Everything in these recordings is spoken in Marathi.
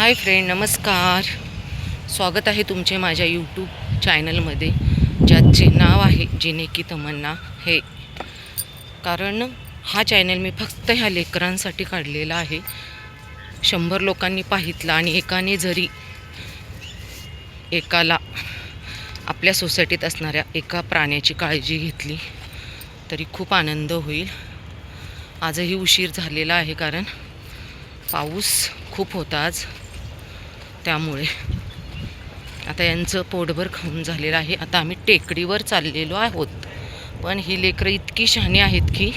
हाय फ्रेंड नमस्कार. स्वागत आहे तुमचे माझ्या यूट्यूब चॅनलमध्ये ज्याचे नाव आहे जिने की तमन्ना. हे कारण हा चॅनल मी फक्त ह्या लेकरांसाठी काढलेला आहे. शंभर लोकांनी पाहितला आणि एकाने जरी एकाला आपल्या सोसायटीत असणाऱ्या एका प्राण्याची काळजी घेतली तरी खूप आनंद होईल. आजही उशीर झालेला आहे कारण पाऊस खूप होता आज. त्यामुळे. आता यांचं पोटभर खाऊन झालेलं आहे. आता आम्ही टेकडीवर चाललेलो आहोत. पण ही लेकरं इतकी शहाणी आहेत की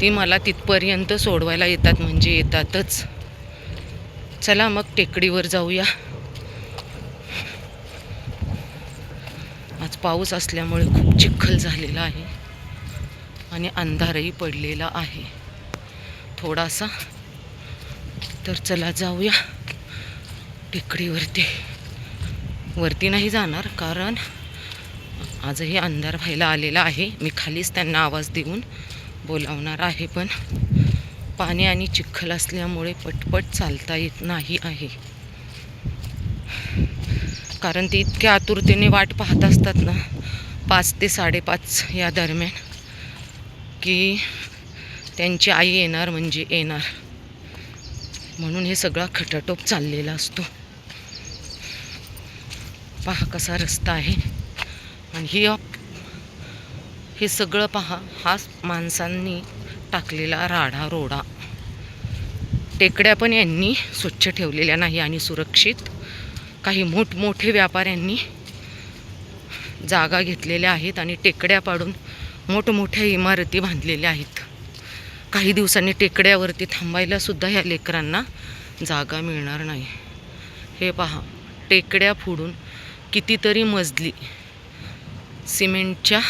ती मला तिथपर्यंत सोडवायला येतात म्हणजे येतातच. चला मग टेकडीवर जाऊया. आज पाऊस असल्यामुळे खूप चिखल झालेला आहे आणि अंधारही पडलेला आहे. थोडासा. तर चला जाऊया. टेकडीवरती. वरती नाही जाणार कारण आजही अंधार व्हायला आलेला आहे. मी खालीच त्यांना आवाज देऊन बोलावणार आहे पण पाणी आणि चिखल असल्यामुळे पटपट चालता येत नाही आहे. कारण ते इतक्या आतुरतेने वाट पाहत असतात ना पाच ते साडेपाच या दरम्यान की त्यांची आई येणार म्हणजे येणार. म्हणून हे सगळा खटाटोप चाललेला असतो. पहा कसा रस्ता आहे. आणि ही हे सगळं पहा हा माणसांनी टाकलेला राडा रोडा. टेकड्या पण यांनी स्वच्छ ठेवलेल्या नाही आणि सुरक्षित. काही मोठमोठे व्यापाऱ्यांनी जागा घेतलेल्या आहेत आणि टेकड्या पाडून मोठमोठ्या इमारती बांधलेल्या आहेत. काही दिवसांनी टेकड्यावरती थांबायलासुद्धा ह्या लेकरांना जागा मिळणार नाही. हे पहा टेकड्या फोडून कितीतरी मजली सिमेंटच्या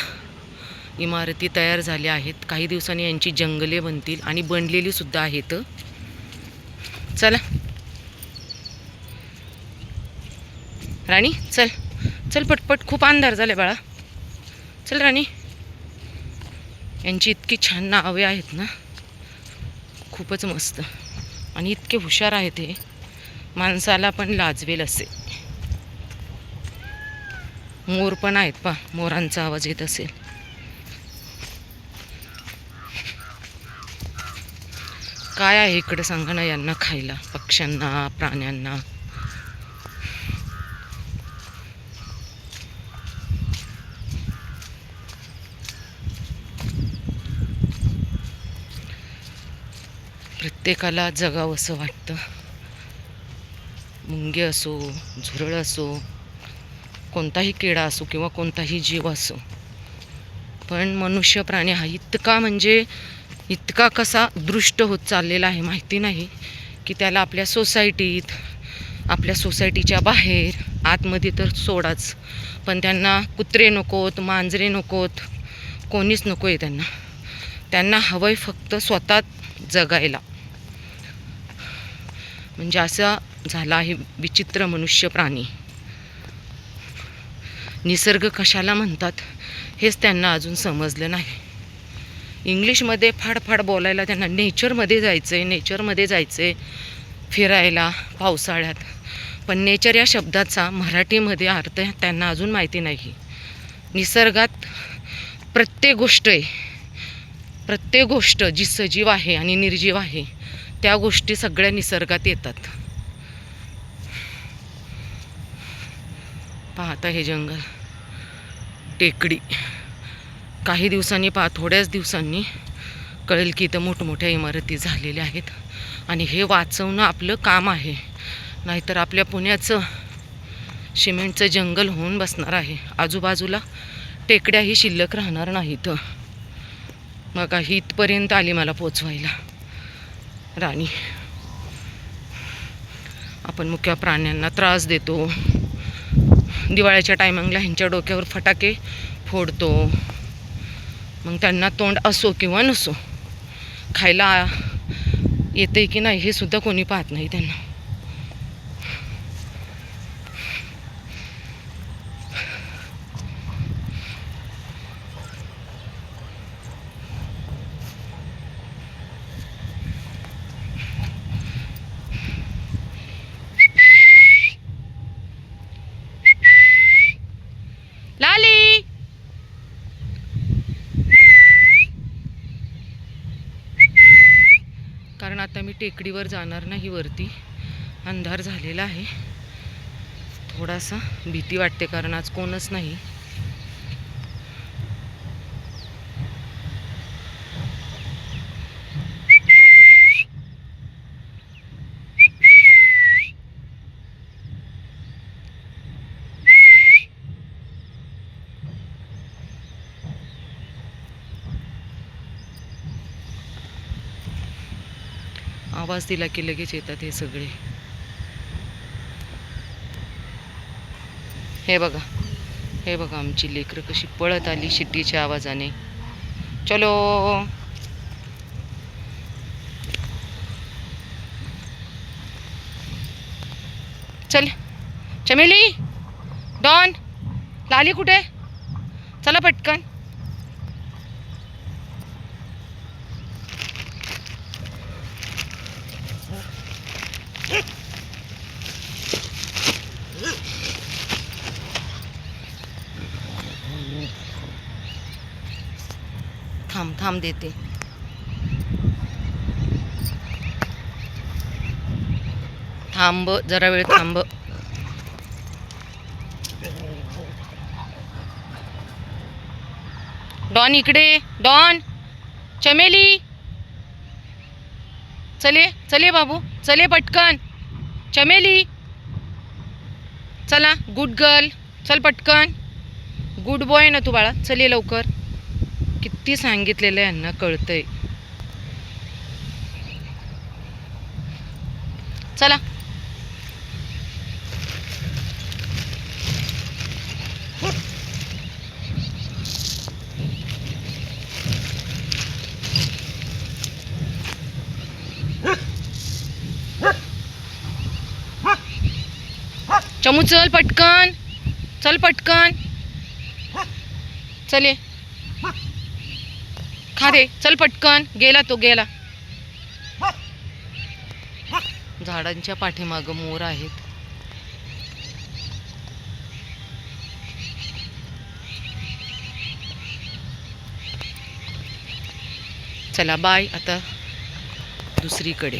इमारती तयार झाल्या आहेत. काही दिवसांनी यांची जंगले बनतील आणि बनलेली सुद्धा आहेत. चला. राणी चल. चल पटपट. खूप अंधार झाले बाळा. चल राणी. यांची इतकी छान नावे आहेत ना. खूपच मस्त. आणि इतके हुशार आहेत हे. माणसाला पण लाजवेल असे. मोर पण आहेत पा मोरांचा आवाज येत असेल. काय आहे इकडे सांगा ना यांना खायला पक्ष्यांना प्राण्यांना? प्रत्येकाला जगावं असं वाटतं. मुंगे असो झुरळ असो कोणताही किडा असो किंवा कोणताही जीव असो. पण मनुष्य प्राणी हा इतका म्हणजे इतका कसा दृष्ट होत चाललेला आहे माहिती नाही की त्याला आपल्या सोसायटीत आपल्या सोसायटीच्या बाहेर आतमध्ये तर सोडाच. पण त्यांना कुत्रे नकोत मांजरे नकोत कोणीच नको आहे त्यांना. त्यांना हवं आहे फक्त स्वतः जगायला. म्हणजे असा झाला आहे विचित्र मनुष्य प्राणी. निसर्ग कशाला म्हणतात हेच त्यांना अजून समजलं नाही. इंग्लिशमध्ये फाडफाड बोलायला त्यांना नेचरमध्ये जायचं आहे नेचरमध्ये जायचं आहे फिरायला पावसाळ्यात. पण नेचर या शब्दाचा मराठीमध्ये अर्थ त्यांना अजून माहिती नाही. निसर्गात प्रत्येक गोष्ट आहे. प्रत्येक गोष्ट जी सजीव आहे आणि निर्जीव आहे त्या गोष्टी सगळ्या निसर्गात येतात. पाहता हे जंगल. टेकडी. काही दिवसांनी पहा थोड्याच दिवसांनी कळेल की इथं मोठमोठ्या इमारती झालेल्या आहेत आणि हे वाचवणं आपलं काम आहे. नाहीतर आपल्या पुण्याचं सिमेंटचं जंगल होऊन बसणार आहे. आजूबाजूला टेकड्याही शिल्लक राहणार नाहीत मग ही इथपर्यंत आली मला पोचवायला. राणी. आपण मुख्य प्राण्यांना त्रास देतो. दिवाळीच्या टायमिंगला ह्यांच्या डोक्यावर फटाके फोडतो. मग त्यांना तोंड असो किंवा नसो खायला येते की नाही हे सुद्धा कोणी पाहत नाही त्यांना. मी टेकडीवर जाणार नाही वरती. अंधार झालेला आहे. थोडासा भीती वाटते कारण आज कोणच नाही. आवाज दिला की लगेच येतात हे सगळे. हे बघा हे बघा आमची लेकरं कशी पळत आली शिट्टीच्या आवाजाने. चलो. चल. चमेली डॉन लाली कुठे? चला पटकन. थांब थांब देते. थांब जरा वेळ थांब. डॉन इकडे डॉन. चमेली. चले चले बाबू चले पटकन. चमेली. चला गुड गर्ल चल पटकन. गुड बॉय ना तू बाळा चल ये लवकर. किती सांगितलेलं आहे यांना कळतंय. चला. चमू चल पटकन. चल पटकन. चल ये. खा दे चल पटकन. गेला तो गेला. झाडांच्या पाठीमागं मोर आहेत. चला बाय. आता दुसरीकडे.